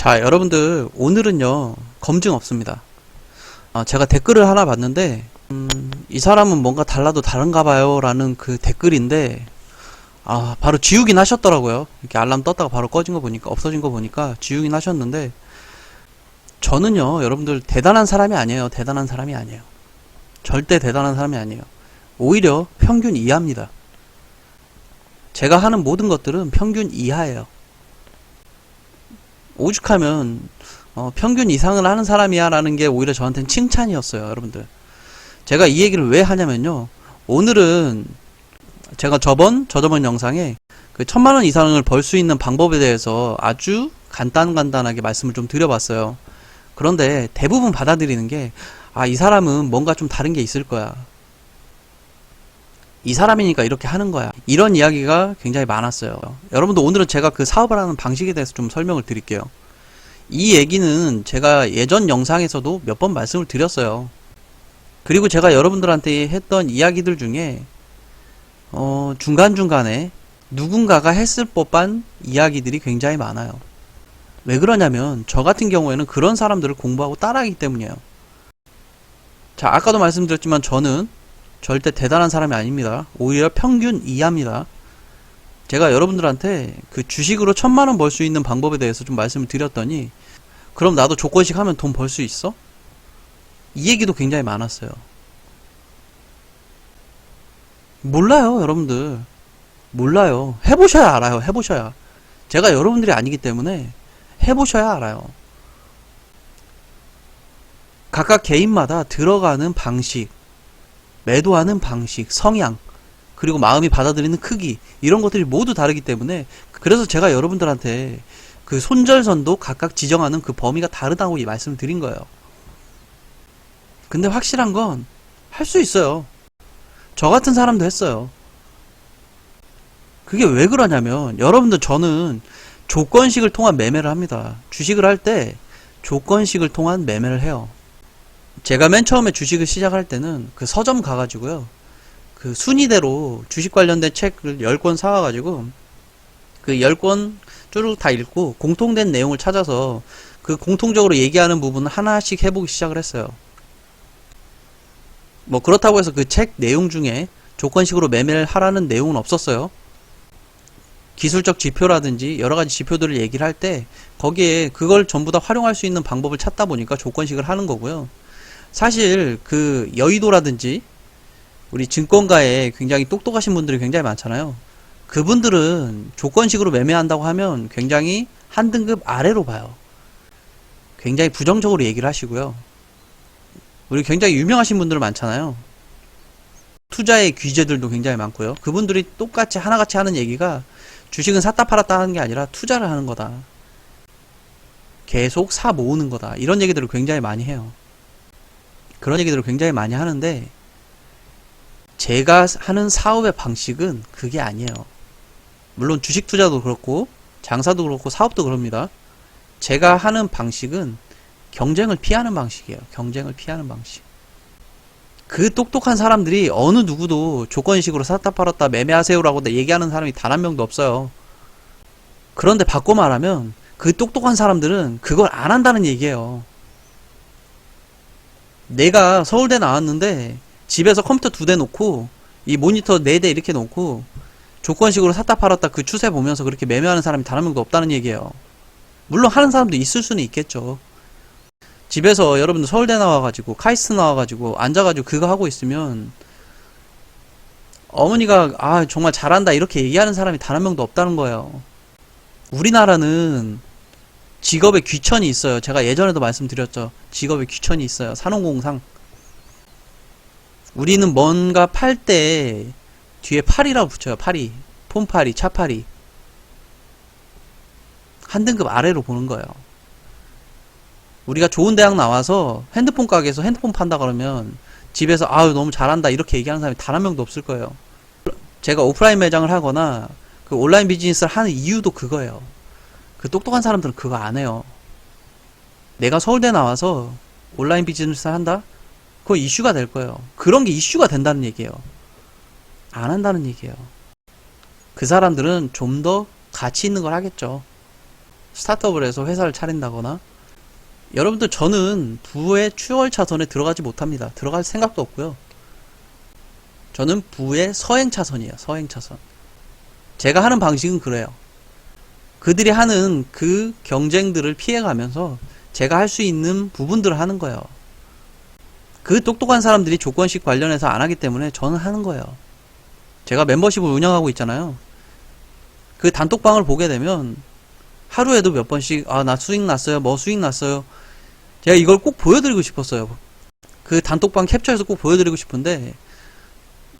자, 여러분들, 오늘은요, 검증 없습니다. 아, 제가 댓글을 하나 봤는데, 음, 이 사람은 뭔가 달라도 다른가 봐요. 라는 그 댓글인데, 아, 바로 지우긴 하셨더라고요. 이렇게 알람 떴다가 바로 꺼진 거 보니까, 없어진 거 보니까 지우긴 하셨는데, 저는요, 여러분들, 대단한 사람이 아니에요. 대단한 사람이 아니에요. 절대 대단한 사람이 아니에요. 오히려 평균 이하입니다. 제가 하는 모든 것들은 평균 이하예요. 오죽하면 어, 평균 이상을 하는 사람이야라는 게 오히려 저한테는 칭찬이었어요, 여러분들. 제가 이 얘기를 왜 하냐면요. 오늘은 제가 저번 저저번 영상에 그 천만 원 이상을 벌 수 있는 방법에 대해서 아주 간단간단하게 말씀을 좀 드려봤어요. 그런데 대부분 받아들이는 게 아, 이 사람은 뭔가 좀 다른 게 있을 거야. 이 사람이니까 이렇게 하는 거야. 이런 이야기가 굉장히 많았어요. 여러분들 오늘은 제가 그 사업을 하는 방식에 대해서 좀 설명을 드릴게요. 이 얘기는 제가 예전 영상에서도 몇 번 말씀을 드렸어요. 그리고 제가 여러분들한테 했던 이야기들 중에 어, 중간중간에 누군가가 했을 법한 이야기들이 굉장히 많아요. 왜 그러냐면 저 같은 경우에는 그런 사람들을 공부하고 따라하기 때문이에요. 자, 아까도 말씀드렸지만 저는 절대 대단한 사람이 아닙니다. 오히려 평균 이하입니다. 제가 여러분들한테 그 주식으로 천만 원 벌 수 있는 방법에 대해서 좀 말씀을 드렸더니 그럼 나도 조건식 하면 돈 벌 수 있어? 이 얘기도 굉장히 많았어요. 몰라요, 여러분들. 몰라요. 해보셔야 알아요. 해보셔야. 제가 여러분들이 아니기 때문에 해보셔야 알아요. 각각 개인마다 들어가는 방식, 매도하는 방식, 성향, 그리고 마음이 받아들이는 크기, 이런 것들이 모두 다르기 때문에, 그래서 제가 여러분들한테 그 손절선도 각각 지정하는 그 범위가 다르다고 이 말씀을 드린 거예요. 근데 확실한 건 할 수 있어요. 저 같은 사람도 했어요. 그게 왜 그러냐면, 여러분들 저는 조건식을 통한 매매를 합니다. 주식을 할 때 조건식을 통한 매매를 해요. 제가 맨 처음에 주식을 시작할 때는 그 서점 가가지고요. 그 순위대로 주식 관련된 책을 10권 사와가지고 그 10권 쭈룩 다 읽고 공통된 내용을 찾아서 그 공통적으로 얘기하는 부분을 하나씩 해보기 시작을 했어요. 뭐 그렇다고 해서 그 책 내용 중에 조건식으로 매매를 하라는 내용은 없었어요. 기술적 지표라든지 여러 가지 지표들을 얘기를 할 때 거기에 그걸 전부 다 활용할 수 있는 방법을 찾다 보니까 조건식을 하는 거고요. 사실 그 여의도라든지 우리 증권가에 굉장히 똑똑하신 분들이 굉장히 많잖아요. 그분들은 조건식으로 매매한다고 하면 굉장히 한 등급 아래로 봐요. 굉장히 부정적으로 얘기를 하시고요. 우리 굉장히 유명하신 분들 많잖아요. 투자의 귀재들도 굉장히 많고요. 그분들이 똑같이 하나같이 하는 얘기가 주식은 샀다 팔았다 하는 게 아니라 투자를 하는 거다. 계속 사 모으는 거다. 이런 얘기들을 굉장히 많이 해요. 그런 얘기들을 굉장히 많이 하는데 제가 하는 사업의 방식은 그게 아니에요. 물론 주식 투자도 그렇고 장사도 그렇고 사업도 그럽니다. 제가 하는 방식은 경쟁을 피하는 방식이에요. 경쟁을 피하는 방식. 그 똑똑한 사람들이 어느 누구도 조건식으로 샀다 팔았다 매매하세요라고 얘기하는 사람이 단 한 명도 없어요. 그런데 바꿔 말하면 그 똑똑한 사람들은 그걸 안 한다는 얘기예요. 내가 서울대 나왔는데 집에서 컴퓨터 두 대 놓고 이 모니터 네 대 이렇게 놓고 조건식으로 샀다 팔았다 그 추세 보면서 그렇게 매매하는 사람이 단 한 명도 없다는 얘기예요. 물론 하는 사람도 있을 수는 있겠죠. 집에서 여러분들 서울대 나와가지고 카이스트 나와가지고 앉아가지고 그거 하고 있으면 어머니가 아 정말 잘한다 이렇게 얘기하는 사람이 단 한 명도 없다는 거예요. 우리나라는 직업에 귀천이 있어요. 제가 예전에도 말씀드렸죠. 직업에 귀천이 있어요. 산업공상. 우리는 뭔가 팔 때 뒤에 팔이라고 붙여요. 팔이. 폰팔이, 차팔이. 한 등급 아래로 보는 거예요. 우리가 좋은 대학 나와서 핸드폰 가게에서 핸드폰 판다 그러면 집에서 아유 너무 잘한다 이렇게 얘기하는 사람이 단 한 명도 없을 거예요. 제가 오프라인 매장을 하거나 그 온라인 비즈니스를 하는 이유도 그거예요. 그 똑똑한 사람들은 그거 안 해요. 내가 서울대 나와서 온라인 비즈니스를 한다? 그거 이슈가 될 거예요. 그런 게 이슈가 된다는 얘기예요. 안 한다는 얘기예요. 그 사람들은 좀 더 가치 있는 걸 하겠죠. 스타트업을 해서 회사를 차린다거나 여러분들 저는 부의 추월 차선에 들어가지 못합니다. 들어갈 생각도 없고요. 저는 부의 서행 차선이에요. 서행 차선. 제가 하는 방식은 그래요. 그들이 하는 그 경쟁들을 피해가면서 제가 할 수 있는 부분들을 하는 거예요. 그 똑똑한 사람들이 조건식 관련해서 안 하기 때문에 저는 하는 거예요. 제가 멤버십을 운영하고 있잖아요. 그 단톡방을 보게 되면 하루에도 몇 번씩 아 나 수익 났어요 뭐 수익 났어요 제가 이걸 꼭 보여드리고 싶었어요 그 단톡방 캡처해서 꼭 보여드리고 싶은데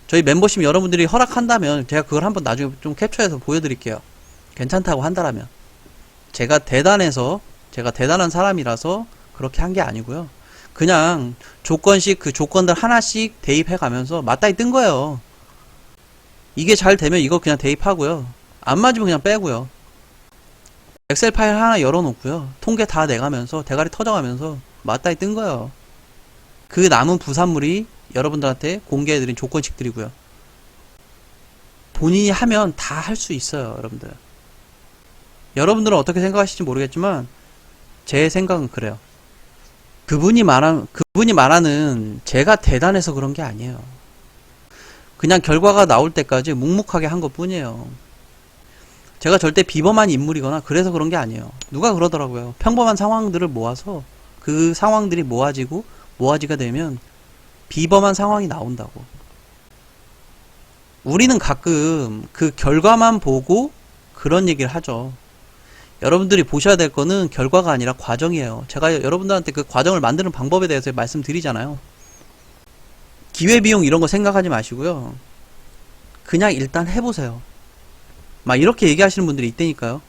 저희 멤버십 여러분들이 허락한다면 제가 그걸 한번 나중에 좀 캡처해서 보여드릴게요 괜찮다고 한다라면 제가 대단해서 제가 대단한 사람이라서 그렇게 한 게 아니고요 그냥 조건식 그 조건들 하나씩 대입해 가면서 맞다이 뜬 거예요 이게 잘 되면 이거 그냥 대입하고요 안 맞으면 그냥 빼고요 엑셀 파일 하나 열어놓고요. 통계 다 내가면서 대가리 터져가면서 맞다이 뜬 거예요. 그 남은 부산물이 여러분들한테 공개해드린 조건식들이고요. 본인이 하면 다 할 수 있어요, 여러분들. 여러분들은 어떻게 생각하실지 모르겠지만 제 생각은 그래요. 그분이 말한 그분이 말하는 제가 대단해서 그런 게 아니에요. 그냥 결과가 나올 때까지 묵묵하게 한 것 뿐이에요. 제가 절대 비범한 인물이거나 그래서 그런 게 아니에요. 누가 그러더라고요. 평범한 상황들을 모아서 그 상황들이 모아지고 모아지게 되면 비범한 상황이 나온다고. 우리는 가끔 그 결과만 보고 그런 얘기를 하죠. 여러분들이 보셔야 될 거는 결과가 아니라 과정이에요. 제가 여러분들한테 그 과정을 만드는 방법에 대해서 말씀드리잖아요. 기회비용 이런 거 생각하지 마시고요. 그냥 일단 해보세요. 막 이렇게 얘기하시는 분들이 있다니까요.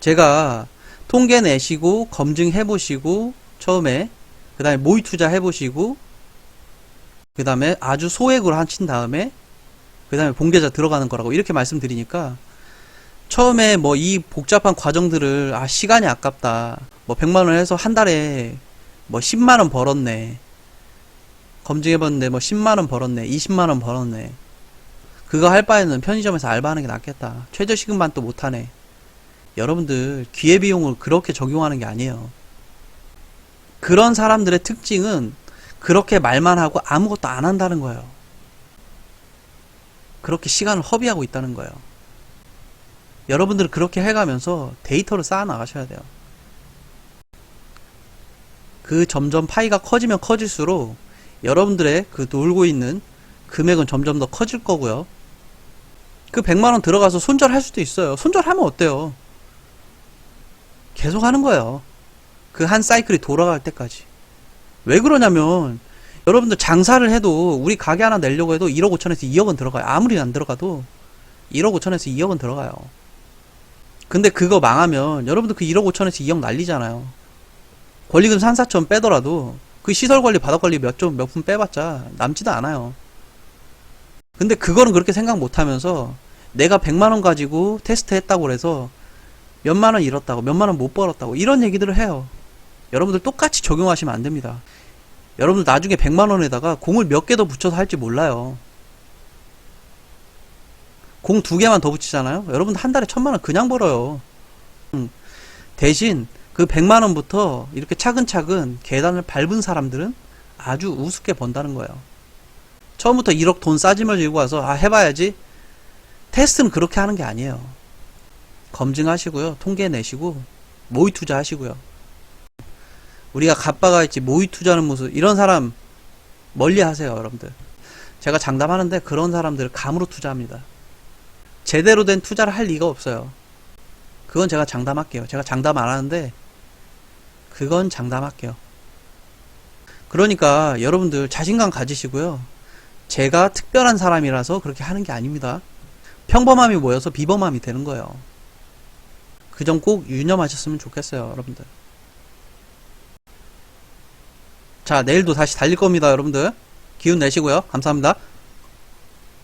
제가 통계 내시고 검증해 보시고 처음에 그 다음에 모의 투자 해 보시고 그 다음에 아주 소액으로 한친 다음에 그 다음에 본계좌 들어가는 거라고 이렇게 말씀드리니까 처음에 뭐 이 복잡한 과정들을 아 시간이 아깝다. 뭐 100만 원 해서 한 달에 뭐 10만 원 벌었네. 검증해 봤는데 뭐 10만 원 벌었네. 20만 원 벌었네. 그거 할 바에는 편의점에서 알바하는 게 낫겠다. 최저시급만 또 못하네. 여러분들 기회비용을 그렇게 적용하는 게 아니에요. 그런 사람들의 특징은 그렇게 말만 하고 아무것도 안 한다는 거예요. 그렇게 시간을 허비하고 있다는 거예요. 여러분들은 그렇게 해가면서 데이터를 쌓아 나가셔야 돼요. 그 점점 파이가 커지면 커질수록 여러분들의 그 놀고 있는 금액은 점점 더 커질 거고요. 그 100만원 들어가서 손절할 수도 있어요. 손절하면 어때요? 계속 하는 거예요. 그 한 사이클이 돌아갈 때까지. 왜 그러냐면, 여러분들 장사를 해도, 우리 가게 하나 내려고 해도 1억 5천에서 2억은 들어가요. 아무리 안 들어가도 1억 5천에서 2억은 들어가요. 근데 그거 망하면, 여러분들 그 1억 5천에서 2억 날리잖아요. 권리금 산사천 빼더라도, 그 시설 관리, 바닥 관리 몇 좀, 몇푼 빼봤자 남지도 않아요. 근데 그거는 그렇게 생각 못 하면서 내가 100만원 가지고 테스트 했다고 그래서 몇만원 잃었다고 몇만원 못 벌었다고 이런 얘기들을 해요. 여러분들 똑같이 적용하시면 안 됩니다. 여러분들 나중에 100만원에다가 공을 몇 개 더 붙여서 할지 몰라요. 공 두 개만 더 붙이잖아요. 여러분들 한 달에 천만 원 그냥 벌어요. 음, 대신 그 100만 원부터 이렇게 차근차근 계단을 밟은 사람들은 아주 우습게 번다는 거예요. 처음부터 1억 돈 싸짐을 들고 와서 아 해봐야지. 테스트는 그렇게 하는 게 아니에요. 검증하시고요. 통계 내시고 모의 투자 하시고요. 우리가 갑바가 있지 모의 투자하는 모습 이런 사람 멀리 하세요 여러분들. 제가 장담하는데 그런 사람들 감으로 투자합니다 제대로 된 투자를 할 리가 없어요 그건 제가 장담할게요 제가 장담 안 하는데 그건 장담할게요 그러니까 여러분들 자신감 가지시고요 제가 특별한 사람이라서 그렇게 하는 게 아닙니다. 평범함이 모여서 비범함이 되는 거예요. 그 점 꼭 유념하셨으면 좋겠어요, 여러분들. 자, 내일도 다시 달릴 겁니다, 여러분들. 기운 내시고요. 감사합니다.